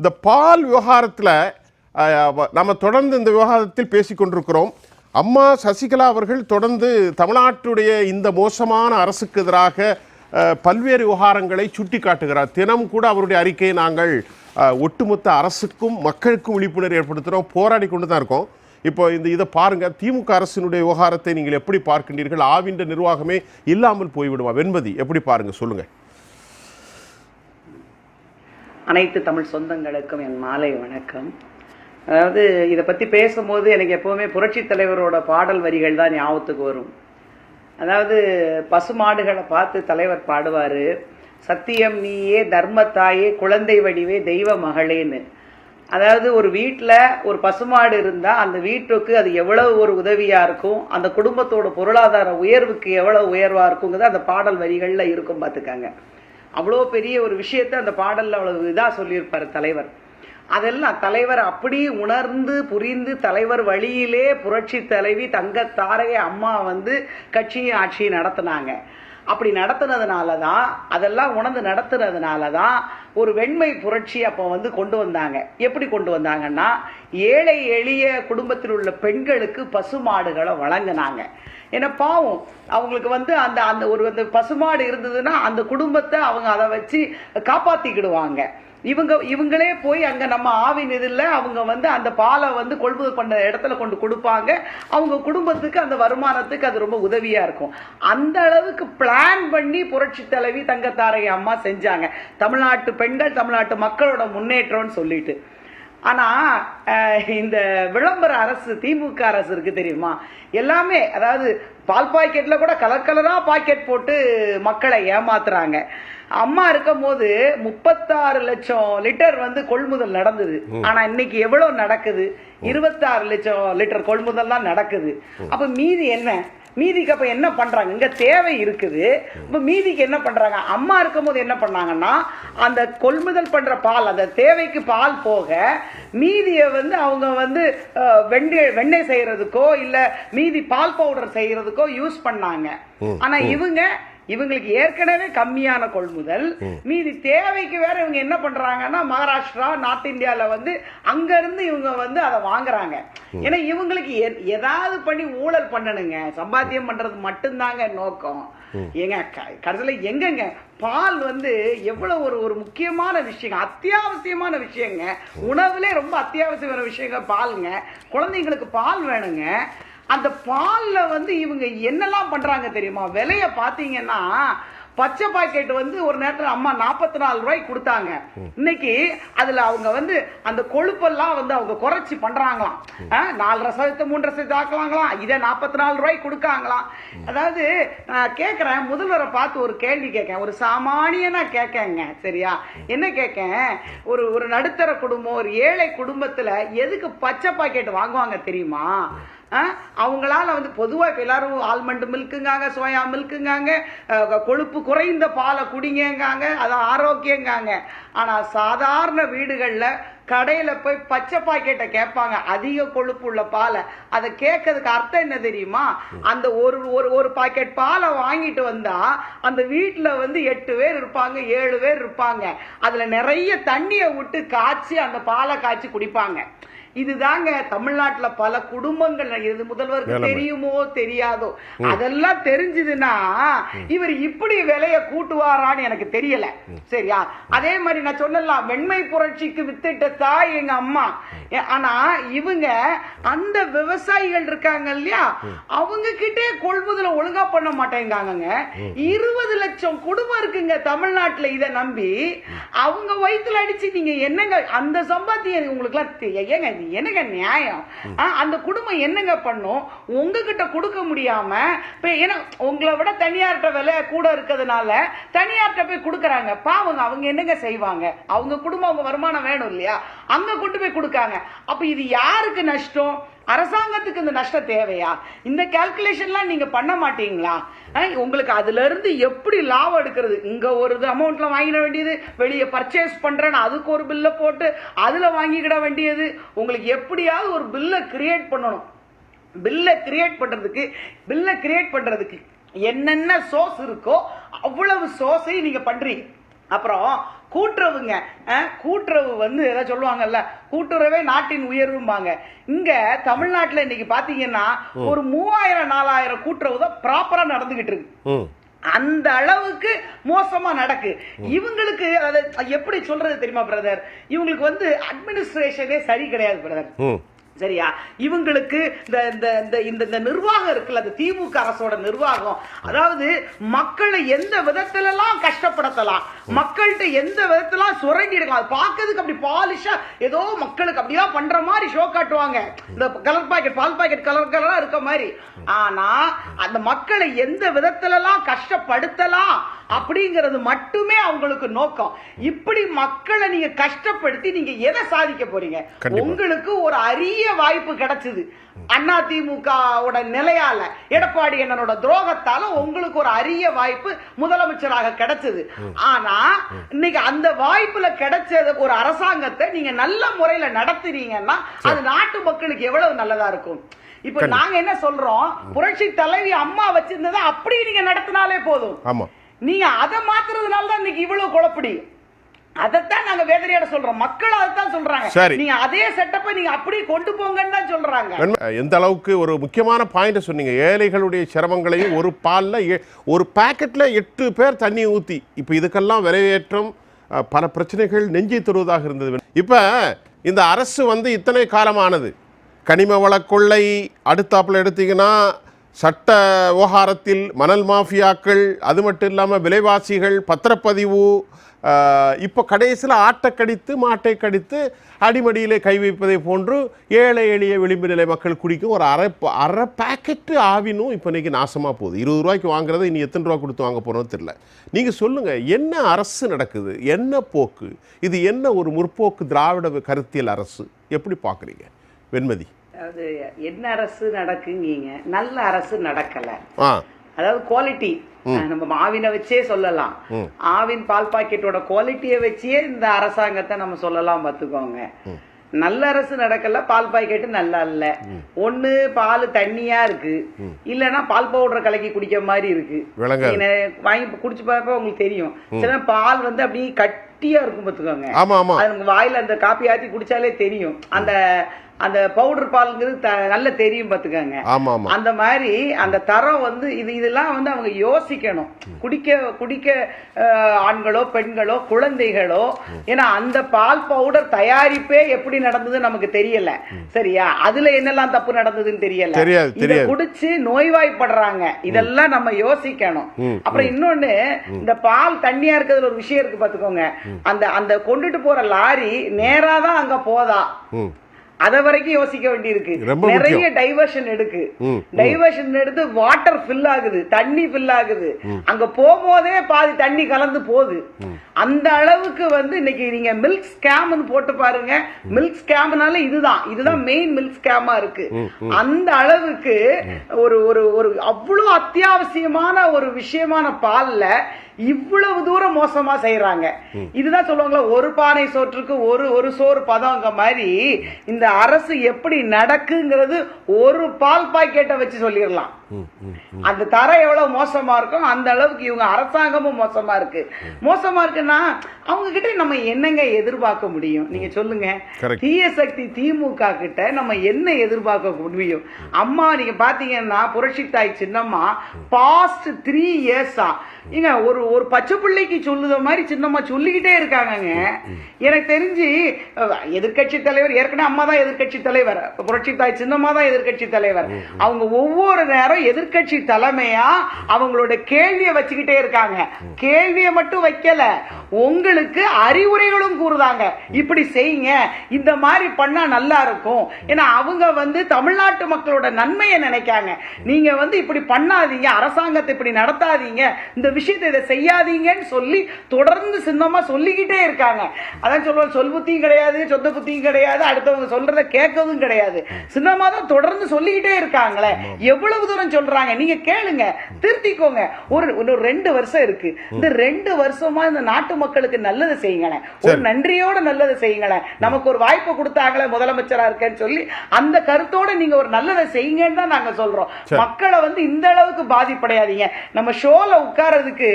இந்த பால் விவகாரத்தில் நம்ம தொடர்ந்து இந்த விவகாரத்தில் பேசிக்கொண்டிருக்கிறோம். அம்மா சசிகலா அவர்கள் தொடர்ந்து தமிழ்நாட்டுடைய இந்த மோசமான அரசுக்கு எதிராக பல்வேறு விவகாரங்களை சுட்டி காட்டுகிறார் தினம் கூட அவருடைய அறிக்கையை நாங்கள் ஒட்டுமொத்த அரசுக்கும் மக்களுக்கும் விழிப்புணர்வு ஏற்படுத்துகிறோம் போராடி கொண்டு தான் இருக்கோம். இப்போ இந்த இதை பாருங்கள் திமுக அரசினுடைய விவகாரத்தை நீங்கள் எப்படி பார்க்கின்றீர்கள்? ஆவின்ற நிர்வாகமே இல்லாமல் போய்விடுமா? வெண்பதி எப்படி பாருங்கள் சொல்லுங்கள் அனைத்து தமிழ் சொந்தங்களுக்கும் என் மாலை வணக்கம். அதாவது இதை பற்றி பேசும்போது எனக்கு எப்போவுமே புரட்சி தலைவரோட பாடல் வரிகள் தான் ஞாபகத்துக்கு வரும். அதாவது பசுமாடுகளை பார்த்து தலைவர் பாடுவார் சத்தியம் நீயே தர்மத்தாயே குழந்தை வடிவே தெய்வ மகளேன்னு. அதாவது ஒரு வீட்டில் ஒரு பசுமாடு இருந்தால் அந்த வீட்டுக்கு அது எவ்வளவு ஒரு உதவியாக இருக்கும் அந்த குடும்பத்தோட பொருளாதார உயர்வுக்கு எவ்வளவு உயர்வாக இருக்குங்கிறது அந்த பாடல் வரிகளில் இருக்கும் பார்த்துக்காங்க அவ்வளோ பெரிய ஒரு விஷயத்தை அந்த பாடலில் அவ்வளவு இதாக சொல்லியிருப்பார் தலைவர். அதெல்லாம் தலைவர் அப்படி உணர்ந்து புரிந்து தலைவர் வழியிலே புரட்சி தலைவி தங்க தாரகை அம்மா வந்து கட்சியும் ஆட்சியும் நடத்தினாங்க. அப்படி நடத்துனதுனால தான் அதெல்லாம் உணர்ந்து நடத்துனதுனால தான் ஒரு வெண்மை புரட்சி அப்போ வந்து கொண்டு வந்தாங்க. எப்படி கொண்டு வந்தாங்கன்னா ஏழை எளிய குடும்பத்தில் உள்ள பெண்களுக்கு பசுமாடுகளை வழங்கினாங்க. ஏன்னா பாவம். அவங்களுக்கு வந்து அந்த அந்த ஒரு அந்த பசுமாடு இருந்ததுன்னா அந்த குடும்பத்தை அவங்க அதை வச்சு காப்பாற்றிக்கிடுவாங்க இவங்க இவங்களே போய் அங்க நம்ம ஆவின் இதில் அவங்க வந்து அந்த பாலை வந்து கொள்முதல் பண்ண இடத்துல கொண்டு கொடுப்பாங்க. அவங்க குடும்பத்துக்கு அந்த வருமானத்துக்கு அது ரொம்ப உதவியா இருக்கும். அந்த அளவுக்கு பிளான் பண்ணி புரட்சி தலைவி தங்கத்தாரை அம்மா செஞ்சாங்க. தமிழ்நாட்டு பெண்கள் தமிழ்நாட்டு மக்களோட முன்னேற்றம்னு சொல்லிட்டு. ஆனா அஹ், இந்த விளம்பர அரசு திமுக அரசு இருக்கு தெரியுமா? எல்லாமே அதாவது பால் பாக்கெட்ல கூட கலர் கலரா பாக்கெட் போட்டு மக்களை ஏமாத்துறாங்க. அம்மா இருக்கும் போது முப்பத்தாறு லட்சம் லிட்டர் வந்து கொள்முதல் நடந்தது. ஆனா இன்னைக்கு எவ்வளவு நடக்குது? இருபத்தாறு லட்சம் லிட்டர் கொள்முதல் தான் நடக்குது அப்ப மீதி என்ன? மீதிக்கு அப்ப என்ன பண்றாங்க? இங்க தேவை இருக்குது. இப்ப மீதிக்கு என்ன பண்றாங்க? அம்மா இருக்கும்போது என்ன பண்ணாங்கன்னா அந்த கொள்முதல் பண்ற பால் அந்த தேவைக்கு பால் போக மீதியை வந்து அவங்க வந்து அஹ், வெண்ணெய் வெண்ணெய் செய்யறதுக்கோ இல்ல மீதி பால் பவுடர் செய்யறதுக்கோ யூஸ் பண்ணாங்க. ஆனா இவங்க இவங்களுக்கு ஏற்கனவே கம்மியான கொள்முதல். மீதி தேவைக்கு வேற இவங்க என்ன பண்றாங்கன்னா மகாராஷ்டிரா நார்த் இந்தியால வந்து அங்க இருந்து இவங்க வந்து அதை வாங்குறாங்க. ஏன்னா இவங்களுக்கு ஏதாவது பண்ணி ஊழல் பண்ணணுங்க. சம்பாத்தியம் பண்றது மட்டும்தாங்க நோக்கம். ஏங்க க- கடைசியில எங்கங்க? பால் வந்து எவ்வளவு ஒரு ஒரு முக்கியமான விஷயம் அத்தியாவசியமான விஷயங்க. உணவுலே ரொம்ப அத்தியாவசியமான விஷயங்க பாலுங்க. குழந்தைங்களுக்கு பால் வேணுங்க. அந்த பால்ல வந்து இவங்க என்னெல்லாம் பண்றாங்க தெரியுமா? விலைய பாத்தீங்கன்னா பச்சை பாக்கெட் வந்து ஒரு நேரத்துல அம்மா நாற்பத்தி நாலு ரூபாய்க்கு கொடுத்தாங்க. இன்னைக்கு அதுல அவங்க வந்து அந்த கொழுப்பெல்லாம் வந்து அவங்க குறைச்சி பண்றாங்களாம். ஆஹ், நாலரை சதவீதத்தை மூன்றரை சதவீதம் ஆக்கலாங்களாம். இதை நாற்பத்தி நாலு ரூபாய்க்கு கொடுக்காங்களாம். அதாவது நான் கேட்குறேன் முதல்வரை பார்த்து ஒரு கேள்வி கேட்கேன் ஒரு சாமானியனா கேட்கேங்க சரியா? என்ன கேட்கேன் ஒரு ஒரு நடுத்தர குடும்பம் ஒரு ஏழை குடும்பத்துல எதுக்கு பச்சை பாக்கெட் வாங்குவாங்க தெரியுமா? அவங்களால வந்து பொதுவாக இப்போ எல்லாரும் ஆல்மண்ட் மில்க்குங்காங்க சோயா மில்க்குங்காங்க கொழுப்பு குறைந்த பாலை குடிங்கங்காங்க அது ஆரோக்கியங்காங்க. ஆனால் சாதாரண வீடுகளில் கடையில் போய் பச்சை பாக்கெட்டை கேட்பாங்க அதிக கொழுப்பு உள்ள பாலை. அதை கேட்கறதுக்கு அர்த்தம் என்ன தெரியுமா? அந்த ஒரு ஒரு ஒரு பாக்கெட் பாலை வாங்கிட்டு வந்தா அந்த வீட்டில் வந்து எட்டு பேர் இருப்பாங்க ஏழு பேர் இருப்பாங்க. அதில் நிறைய தண்ணியை விட்டு காய்ச்சி அந்த பாலை காய்ச்சி குடிப்பாங்க. இதுதாங்க தமிழ்நாட்டுல பல குடும்பங்கள் இது முதல்வருக்கு. தெரியுமோ தெரியாதோ அதெல்லாம் தெரிஞ்சதுன்னா இவர் இப்படி விலைய கூட்டுவாரான்னு எனக்கு தெரியல. சரியா? அதே மாதிரி நான் சொன்னலாம் வெண்மை புரட்சிக்கு வித்திட்ட தாய் எங்க அம்மா. ஆனா இவங்க அந்த விவசாயிகள் இருக்காங்க இல்லையா? அவங்க கிட்டே கொள்முதல ஒழுங்கா பண்ண மாட்டேங்காங்க இருபது லட்சம் குடும்பம் இருக்குங்க தமிழ்நாட்டுல இதை நம்பி. அவங்க வயித்துல அடிச்சு நீங்க என்னங்க அந்த சம்பாத்தியம் உங்களுக்கு ஏங்க அது என்னங்க நியாயம்? ஆ, அந்த குடும்பம் என்னங்க பண்ணும்? உங்ககிட்ட கொடுக்க முடியாம இப்ப ஏன்னா உங்களை விட தனியார்கிட்ட விலை கூட இருக்கிறதுனால தனியார்கிட்ட போய் கொடுக்குறாங்க. பாவங்க அவங்க என்னங்க செய்வாங்க? அவங்க குடும்பம் அவங்க வருமானம் வேணும் இல்லையா? அங்க கொண்டு போய் கொடுக்காங்க. அப்ப இது யாருக்கு நஷ்டம்? அரசாங்கத்துக்கு இந்த நஷ்டம் தேவையா? இந்த கால்குலேஷன்லாம் நீங்கள் பண்ண மாட்டீங்களா? உங்களுக்கு அதுலேருந்து எப்படி லாபம் எடுக்கிறது? இங்கே ஒரு இது அமௌண்ட்டில் வாங்கிட வேண்டியது வெளியே பர்ச்சேஸ் பண்ணுறேன்னு அதுக்கு ஒரு பில்லை போட்டு அதில் வாங்கிக்கிட வேண்டியது. உங்களுக்கு எப்படியாவது ஒரு பில்லை கிரியேட் பண்ணணும். பில்லை கிரியேட் பண்ணுறதுக்கு பில்லை கிரியேட் பண்ணுறதுக்கு என்னென்ன சோர்ஸ் இருக்கோ அவ்வளவு சோர்ஸையும் நீங்கள் பண்ணுறீங்க அப்புறம் கூட்டுறவுங்க கூட்டுறவு வந்து ஏதாவது சொல்லுவாங்கல்ல கூட்டுறவே நாட்டின் உயர்வும்பாங்க. இங்க தமிழ்நாட்டுல இன்னைக்கு பாத்தீங்கன்னா ஒரு மூவாயிரம் நாலாயிரம் கூட்டுறவு தான் ப்ராப்பரா நடந்துகிட்டு இருக்கு. அந்த அளவுக்கு மோசமா நடக்கு. இவங்களுக்கு அதாவது எப்படி சொல்றது தெரியுமா பிரதர் இவங்களுக்கு வந்து அட்மினிஸ்ட்ரேஷனே சரி கிடையாது பிரதர் சரியா? இவங்களுக்கு இந்த இந்த இந்த இந்த இந்த நிர்வாகம் இருக்குல்ல அந்த திமுக அரசோட நிர்வாகம். அதாவது மக்களை எந்த விதத்துல எல்லாம் கஷ்டப்படுத்தலாம் மக்கள்கிட்ட எந்த விதத்துல சுரண்டி எடுக்கலாம் அது பார்க்கறதுக்கு அப்படி பாலிஷா ஏதோ மக்களுக்கு அப்படியா பண்ற மாதிரி ஷோ காட்டுவாங்க. இந்த கலர் பாக்கெட் பால் பாக்கெட் கலர் கலரா இருக்க மாதிரி. ஆனா அந்த மக்களை எந்த விதத்துல எல்லாம் கஷ்டப்படுத்தலாம் அப்படிங்கிறது மட்டுமே அவங்களுக்கு நோக்கம். இப்படி மக்களை நீங்க கஷ்டப்படுத்தி நீங்க எதை சாதிக்க போறீங்க. உங்களுக்கு ஒரு அரிய வாய்ப்பு கிடைச்சது. அண்ணா திமுகவோட நிலையால எடப்பாடி அண்ணனோட துரோகத்தால உங்களுக்கு ஒரு அரிய வாய்ப்பு முதலமைச்சராக கிடைச்சது. ஆனா இன்னைக்கு அந்த வாய்ப்புல கிடைச்ச ஒரு அரசாங்கத்தை நீங்க நல்ல முறையில நடத்துறீங்கன்னா அது நாட்டு மக்களுக்கு எவ்வளவு நல்லதா இருக்கும்? இப்ப நாங்க என்ன சொல்றோம்? புரட்சி தலைவி அம்மா வச்சிருந்ததை அப்படி நீங்க நடத்தினாலே போதும். நீங்க அதை மாத்துறதுனால தான் இன்னைக்கு இவ்வளவு குழப்படி. அதைத்தான் நாங்க வேதனையோட சொல்றோம். மக்கள் அதைத்தான் சொல்றாங்க. சரி. நீங்க அதே செட்டப்பை நீங்க அப்படியே கொண்டு போங்கன்னு தான் சொல்றாங்க. எந்த அளவுக்கு ஒரு முக்கியமான பாயிண்ட் சொன்னீங்க. ஏழைகளுடைய சிரமங்களையும் ஒரு பாலில் ஒரு பாக்கெட்ல எட்டு பேர் தண்ணி ஊற்றி இப்போ இதுக்கெல்லாம் விலையேற்றம் பல பிரச்சனைகள் நெஞ்சை தருவதாக இருந்தது. இப்போ இந்த அரசு வந்து இத்தனை காலமானது. கனிம வள கொள்ளை அடுத்தாப்புல எடுத்தீங்கன்னா சட்ட விவகாரத்தில் மணல் மாஃபியாக்கள் அது மட்டும் இல்லாமல் விலைவாசிகள் பத்திரப்பதிவு இப்போ கடைசியில் ஆட்டை கடித்து மாட்டை கடித்து அடிமடியிலே கை வைப்பதை போன்று ஏழை எளிய விளிம்பு நிலை மக்கள் குடிக்கும் ஒரு அரை அரை பாக்கெட்டு ஆவினும் இப்போ இன்றைக்கி நாசமாக போகுது. இருபது ரூபாய்க்கு வாங்குறதை இனி எத்தனை ரூபா கொடுத்து வாங்க போகிறோம் தெரில நீங்கள் சொல்லுங்கள் என்ன அரசு நடக்குது? என்ன போக்கு? இது என்ன ஒரு முற்போக்கு திராவிட கருத்தியல் அரசு? எப்படி பார்க்குறீங்க வெண்மதி. அதாவது என்ன அரசு நடக்குங்கீங்க? நல்ல அரசு நடக்கல. அதாவது குவாலிட்டி நம்ம மாவினை வச்சே சொல்லலாம். ஆவின் பால் பாக்கெட்டோட குவாலிட்டியை வச்சே இந்த அரசாங்கத்தை நம்ம சொல்லலாம் பார்த்துக்கோங்க. நல்ல அரசு நடக்கல பால் பாக்கெட்டு நல்லா இல்ல. ஒண்ணு பால் தண்ணியா இருக்கு. இல்லைன்னா பால் பவுடர் கலக்கி குடிக்கிற மாதிரி இருக்கு. வாங்கி குடிச்சு பார்ப்ப உங்களுக்கு தெரியும். சில பால் வந்து அப்படியே கட்டியா இருக்கும் பார்த்துக்கோங்க. அது வாயில அந்த காப்பி ஆத்தி குடிச்சாலே தெரியும். அந்த அந்த பவுடர் பாலுங்கிறது நல்ல தெரியும் பாத்துக்கோங்க. அந்த மாதிரி அந்த தரம் வந்து இது இதெல்லாம் வந்து அவங்க யோசிக்கணும். குடிக்க குடிக்க ஆண்களோ பெண்களோ குழந்தைகளோ ஏன்னா அந்த பால் பவுடர் தயாரிப்பே எப்படி நடந்தது நமக்கு தெரியல. சரியா? அதுல என்னெல்லாம் தப்பு நடந்ததுன்னு தெரியல. இத. குடிச்சு நோய்வாய்ப்படுறாங்க. இதெல்லாம் நம்ம யோசிக்கணும். அப்புறம் இன்னொன்னு இந்த பால் தண்ணியா இருக்கிறதுல ஒரு விஷயம் இருக்கு பாத்துக்கோங்க. அந்த அந்த கொண்டுட்டு போற லாரி நேரா தான் அங்க போதா. அத வரைக்கும் யோசிக்க வேண்டியிருக்கு. நிறைய. டைவர்ஷன் எடுக்கு. டைவர்ஷன் எடுத்து வாட்டர் ஃபில் ஆகுது தண்ணி ஃபில் ஆகுது. அங்க போகும்போதே பாதி தண்ணி கலந்து போகுது. அந்த அளவுக்கு வந்து இன்னைக்கு நீங்க மில்க் ஸ்கேம்னு போட்டு பாருங்க. மில்க் ஸ்கேம்னால இதுதான். இதுதான் மெயின் மில்க் ஸ்கேமா இருக்கு. அந்த அளவுக்கு ஒரு ஒரு ஒரு அவ்வளவு அத்தியாவசியமான ஒரு விஷயமான பால்ல இவ்வளவு தூரம் மோசமா செய்யறாங்க இதுதான் சொல்லுவாங்களா ஒரு பானை சோற்றுக்கு ஒரு ஒரு சோறு பதங்க மாதிரி இந்த அரசு எப்படி நடக்குங்கிறது ஒரு பால் பாக்கெட்டை வச்சு சொல்லிடலாம். அந்த தரம் எவ்வளவு மோசமா இருக்கும் அந்த அளவுக்கு இவங்க அரசாங்கமும் மோசமா இருக்கு. மோசமா இருக்குன்னா அவங்க கிட்ட நம்ம என்னங்க எதிர்பார்க்க முடியும்? நீங்க சொல்லுங்க. தீய சக்தி திமுக கிட்ட நம்ம என்ன எதிர்பார்க்க முடியும்? அம்மா நீங்க பாத்தீங்கன்னா புரட்சி தாய் சின்னம்மா பாஸ்ட் த்ரீ இயர்ஸா ஏங்க ஒரு ஒரு பச்சை பிள்ளைக்கு சொல்லுத மாதிரி சின்னம்மா சொல்லிக்கிட்டே இருக்காங்கங்க. எனக்கு தெரிஞ்சு எதிர்கட்சி தலைவர் ஏற்கனவே அம்மா தான் எதிர்கட்சி தலைவர். புரட்சி தாய் சின்னம்மா தான் எதிர்கட்சி தலைவர் அவங்க ஒவ்வொரு நேரம் எதிர்கட்சி தலைமையா? அவங்களோட கேள்வியை வச்சுக்கிட்டே இருக்காங்க. கேள்வியை மட்டும் வைக்கல. உங்களுக்கு அறிவுரைகளும் கூறுதாங்க. இப்படி செய்யுங்க. இந்த மாதிரி பண்ணா நல்லா இருக்கும். ஏன்னா அவங்க வந்து தமிழ்நாட்டு மக்களோட நன்மையை நினைக்காங்க. நீங்க வந்து இப்படி பண்ணாதீங்க. அரசாங்கத்தை இப்படி நடத்தாதீங்க. இந்த விஷயத்தை இதை செய்யாதீங்கன்னு சொல்லி தொடர்ந்து சின்னமா சொல்லிக்கிட்டே இருக்காங்க. அதான் சொல்லுவாங்க சொல் புத்தியும் கிடையாது சொந்த புத்தியும் கிடையாது அடுத்தவங்க சொல்றத கேட்கறதும் கிடையாது. சின்னமா தான் தொடர்ந்து சொல்லிக்கிட்டே இருக்காங்களே. எவ்வளவு தூரம் தான் சொல்றாங்க? நீங்க கேளுங்க. திருத்திக்கோங்க. ஒரு இன்னும் ரெண்டு வருஷம் இருக்கு. இந்த ரெண்டு வருஷமா இந்த நாட்டு மக்களுக்கு நல்லது செய்யுங்களேன். ஒரு நன்றியோட நல்லதை செய்யுங்களேன். நமக்கு ஒரு வாய்ப்பு கொடுத்தாங்களே முதலமைச்சரா இருக்கேன்னு சொல்லி அந்த கருத்தோட நீங்க ஒரு நல்லதை செய்யுங்கன்னு தான் நாங்க சொல்றோம். மக்களை வந்து இந்த அளவுக்கு பாதிப்படையாதீங்க. நம்ம ஷோல உட்கார்றதுக்கு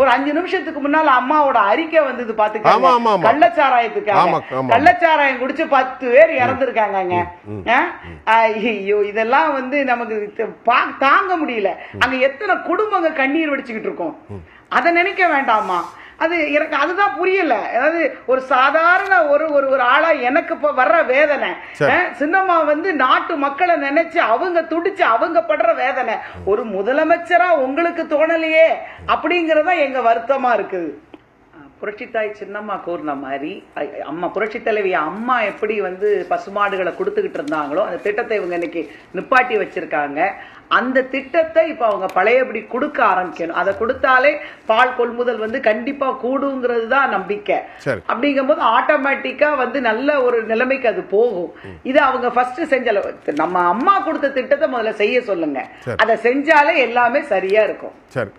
ஒரு அஞ்சு நிமிஷத்துக்கு முன்னால அம்மாவோட அறிக்கை வந்தது பாத்துக்காங்க. கள்ளச்சாராயத்துக்காக. கள்ளச்சாராயம் குடிச்சு பத்து பேர் இறந்துருக்காங்கங்க. ஐயோ இதெல்லாம் வந்து நமக்கு தாங்க முடியல. அங்க எத்தனை குடும்பங்க கண்ணீர் வடிச்சுக்கிட்டு இருக்கோம். அதை நினைக்க வேண்டாமா? அது எனக்கு அதுதான் புரியல. அதாவது ஒரு சாதாரண ஒரு ஒரு ஒரு ஆளா எனக்கு இப்ப வர்ற வேதனை. சின்னம்மா வந்து நாட்டு மக்களை நினைச்சு அவங்க துடிச்சு அவங்க படுற வேதனை. ஒரு முதலமைச்சரா உங்களுக்கு தோணலையே அப்படிங்கறதா எங்க வருத்தமா இருக்குது. புரட்சித்தாய் சின்னம்மா கூறின மாதிரி அம்மா புரட்சி தலைவி அம்மா எப்படி வந்து பசுமாடுகளை கொடுத்துக்கிட்டு இருந்தாங்களோ அந்த திட்டத்தை இவங்க இன்னைக்கு நிப்பாட்டி வச்சிருக்காங்க. அந்த திட்டத்தை இப்போ அவங்க பழையபடி கொடுக்க ஆரம்பிக்கணும். அதை கொடுத்தாலே பால் கொள்முதல் வந்து கண்டிப்பா கூடுங்கிறது தான் நம்பிக்கை. அப்படிங்கும்போது ஆட்டோமேட்டிக்கா வந்து நல்ல ஒரு நிலைமைக்கு அது போகும். இது அவங்க ஃபர்ஸ்ட் செஞ்சல நம்ம அம்மா கொடுத்த திட்டத்தை முதல்ல செய்ய சொல்லுங்க. அதை செஞ்சாலே எல்லாமே சரியா இருக்கும். சரி.